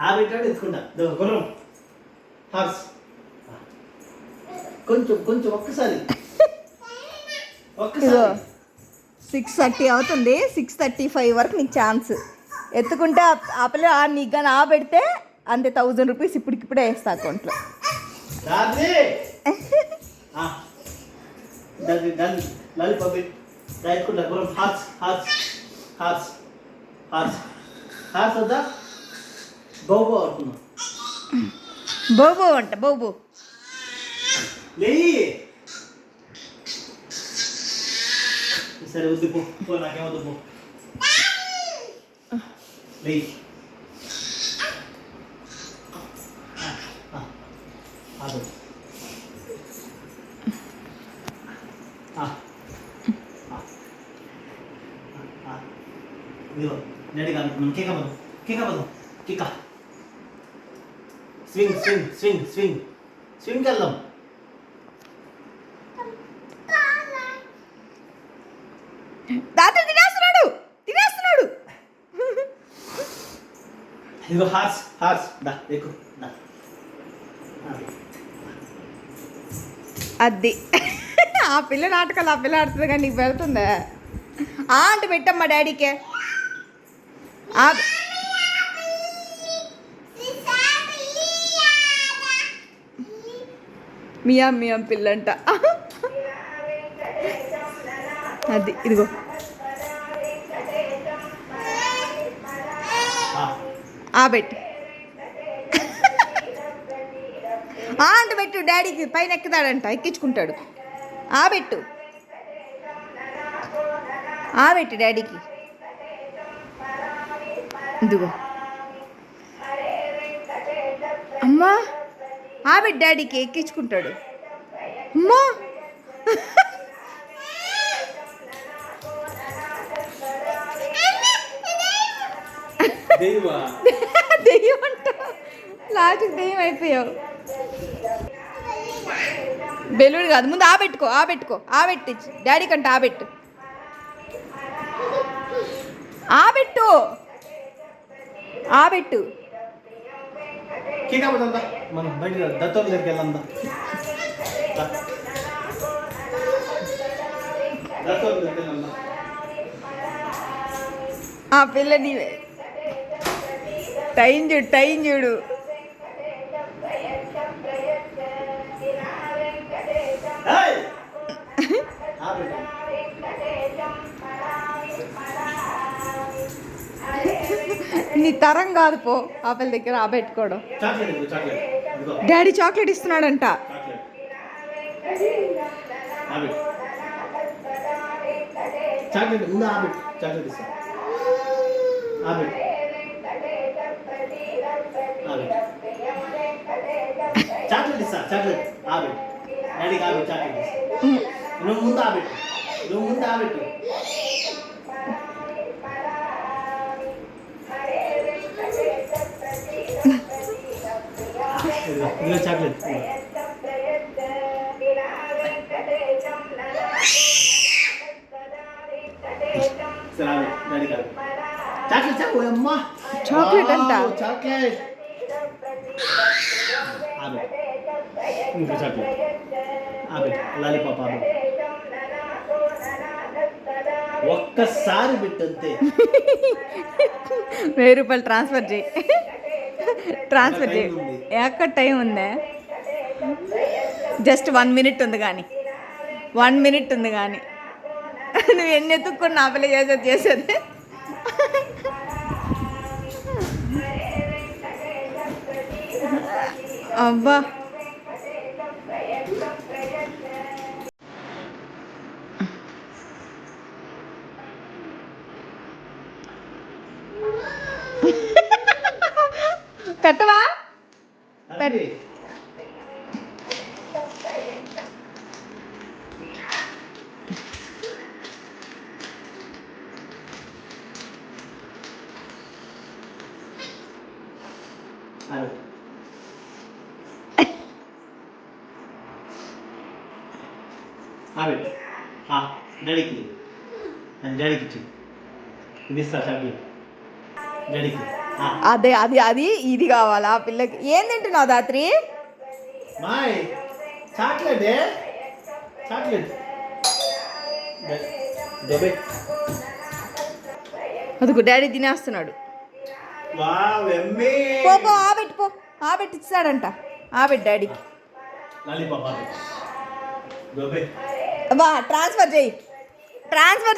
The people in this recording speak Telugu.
ఆ పెట్టాడు ఎత్తుకుంటా. గుర్రం హార్స్. కొంచెం కొంచెం ఒక్కసారి. ఒక్కసారి. సిక్స్ థర్టీ అవుతుంది. సిక్స్ థర్టీ ఫైవ్ వరకు నీకు ఛాన్స్ ఎత్తుకుంటే ఆ- ఆ పిల్ల ఆ నీకు కానీ ఆ పెడితే అంతే థౌజండ్ రూపీస్ ఇప్పటికిప్పుడే వేస్తా అకౌంట్లో horse horse horse horse. Horse వద్దా? బాబు అనుకున్నాం బోబో అంట బోబో. లేయి సరే వద్దు పో పో నాకేమొద్దు పో. లేయి ఆగు ఇదిగో మనం కేక పదం కేక పదం కేక. స్వింగ్ స్వింగ్ స్వింగ్ స్వింగ్ స్వింగ్కి వెళ్దాం తాతలు తినేస్తున్నాడు తినేస్తున్నాడు. ఇదిగో హార్స్ హార్స్. దా ఎక్కు దా. అది. ఆ పిల్ల నాటకాలు ఆ పిల్ల ఆడుతుంది కానీ నీకు పెడుతుందా ఆ అంటే పెట్టమ్మా డాడీకే. ఆ మియా మియా పిల్లంట. అది ఇదిగో. ఆ, ఆ పెట్టు పెట్టు డాడీకి పైన ఎక్కుతాడంట ఎక్కించుకుంటాడు. ఆ పెట్టు. ఆ పెట్టు డాడీకి. ఇదిగో. అమ్మా. ఆ పెట్టు డాడీకి ఎక్కించుకుంటాడు. అమ్మా? దెయ్యం అంట లాస్ట్కి దెయ్యం అయిపోయావు. బెలూన్ కాదు ముందు ఆ పెట్టుకో ఆ పెట్టుకో ఆ పెట్టి. డాడీ కంటే ఆ పెట్టు. ఆ పెట్టు. ఆ పెట్టు. కేక పదం మనం బయట దత్తం దగ్గరికి వెళ్ళందా దా దగ్గరికి వెళ్దాం ఆ పిల్ల నీవే. టైం చూడు టైం చూడు. నీ తరం కాదు పో ఆ దగ్గర ఆ పెట్టుకోవడం డాడీ చాక్లెట్ ఇస్తున్నాడంట. చాక్లెట్ చాక్లెట్ ముందు చాక్లెట్ ఇస్తా. చాక్లెట్ ఇస్తా చాక్లెట్ ఆ డాడీకి చాక్లెట్ ఇస్తా. నువ్వు ముందు ఆ నువ్వు ముందు ఆ పెట్టు ఇదిగో, ఇదిగో చాక్లెట్ ఇదిగో. సరే ఆ పెట్టు డాడీకి ఆ పెట్టు చాక్లెట్ చాకు అమ్మా చాక్లెట్ అంట. వావ్, చాక్లెట్ ఆ పెట్టు ఇంకో చాక్లెట్ ఆ పెట్టు లాలీపాప్ ఆ పెట్టు ఒక్కసారి పెట్టు అంతే వెయ్యి రూపాయలు ట్రాన్స్ఫర్ చేయి. ట్రాన్స్ఫర్ చేయి ఎక్క ఎక్కడ టైం ఉందే? జస్ట్ వన్ మినిట్ ఉంది కానీ. వన్ మినిట్ ఉంది కానీ. నువ్వు ఎన్ని ఎత్తుక్కుని నా పిల్ల చేసేది చేసేది. అబ్బా. కట్టవా అది అది ఆ పెట్టు ఆ, డాడీకి ఇవ్వు. అది డాడీకి ఇచ్చి ఇది ఇస్తా చాక్లెట్ డాడీకి అదే అది అది ఇది కావాలా పిల్లకి? ఏం తింటున్నావు దాత్రి? అదిగో డాడీ తినేస్తున్నాడు. పో ఆబెట్టు పో. ఆబెట్టి ఇస్తాడంట ఆబెట్ డాడీకి. బా ట్రాన్స్ఫర్ చేయి. ట్రాన్స్ఫర్ చేయి.